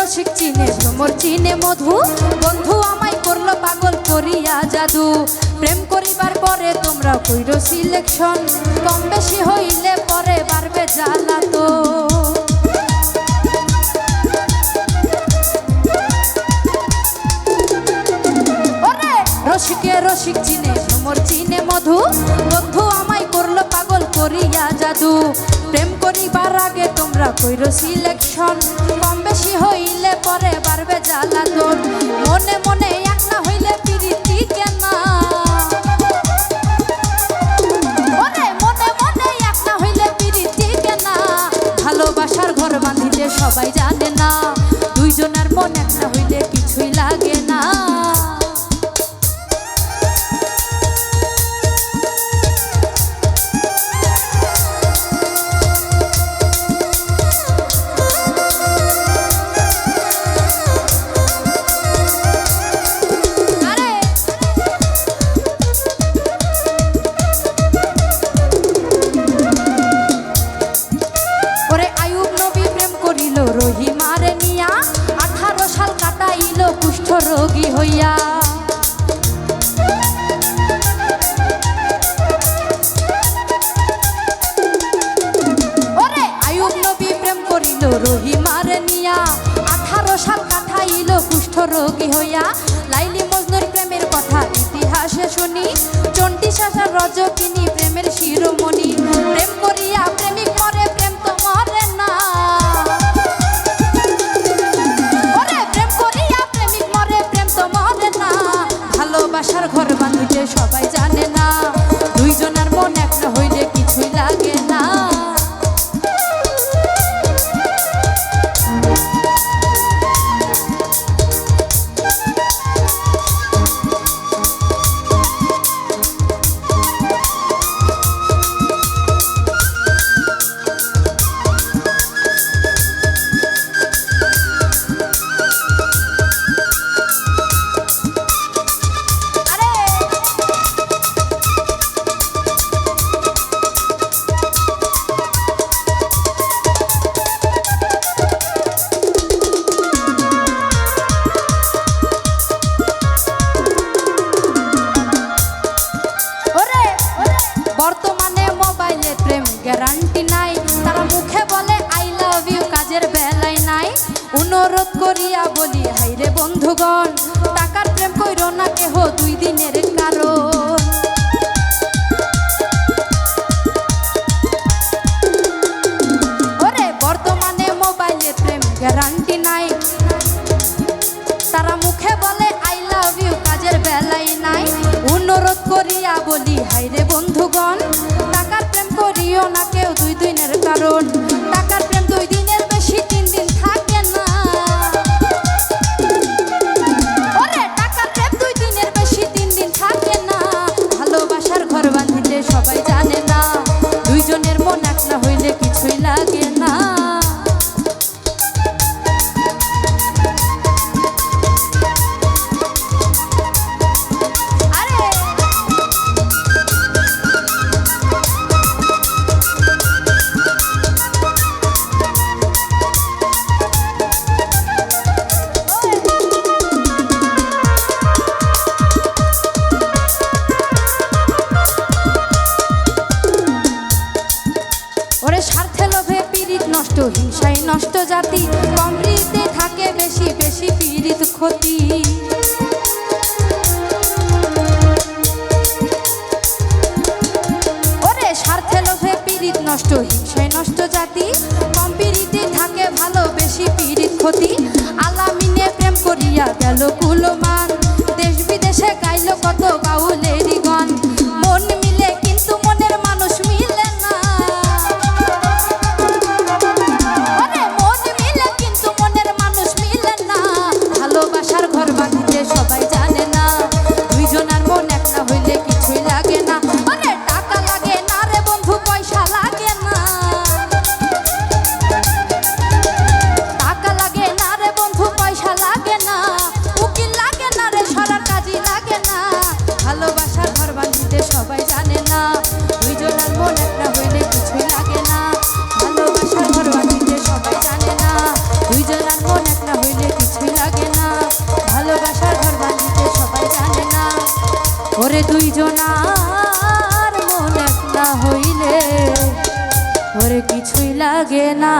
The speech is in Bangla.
রসিকে চিনে ভ্রমর চিনে মধু। বন্ধু আমায় করল পাগল করিয়া জাদু। প্রেম করিবার পরে তোমরা কইরো সিলেকশন কম বেশি হইলে পরে বাড়বে জ্বালা তো রসিকে রসিক চিনে ভ্রমর চিনে মধু। বন্ধু আমায় করল পাগল জাদু। প্রেম করিবার আগে তোমরা কইরো সিলেকশন কম বেশি হইলে পরে বাড়বে জ্বালা তোর মনে মনে হইয়া। ওরে আয়ুব নবী প্রেম করিল রহিমারে নিয়া। আঠারো সাল কাঠাইল কুষ্ঠ রোগী হইয়া। ঘর বানুছে সবাই জানে না। করিয়া বলি, হাইরে বন্ধুগণ, টাকার প্রেম কইরো না কেহ, দুই দিনের কারণ। ওরে, বর্তমানে মোবাইলে প্রেম গ্যারান্টি নাই। তারা মুখে বলে, আই লাভ ইউ কাজের বেলাই নাই। অনুরোধ করিয়া বলি, হাইরে বন্ধুগণ, টাকার প্রেম করিও না কেউ দুই দিনের কারণ। হিংসায় নষ্ট জাতি কমরিতে থাকে বেশি বেশি পীড়িত ক্ষতি। ওরে, স্বার্থে লোভে পীড়িত নষ্ট, হিংসায় নষ্ট জাতি থাকে ভালো, বেশি পীড়িত ক্ষতি। আলামিনে প্রেম করিয়া গেল কুলমান ওরে দুইজনার মন একটা হইলে ওরে কিছুই লাগে না।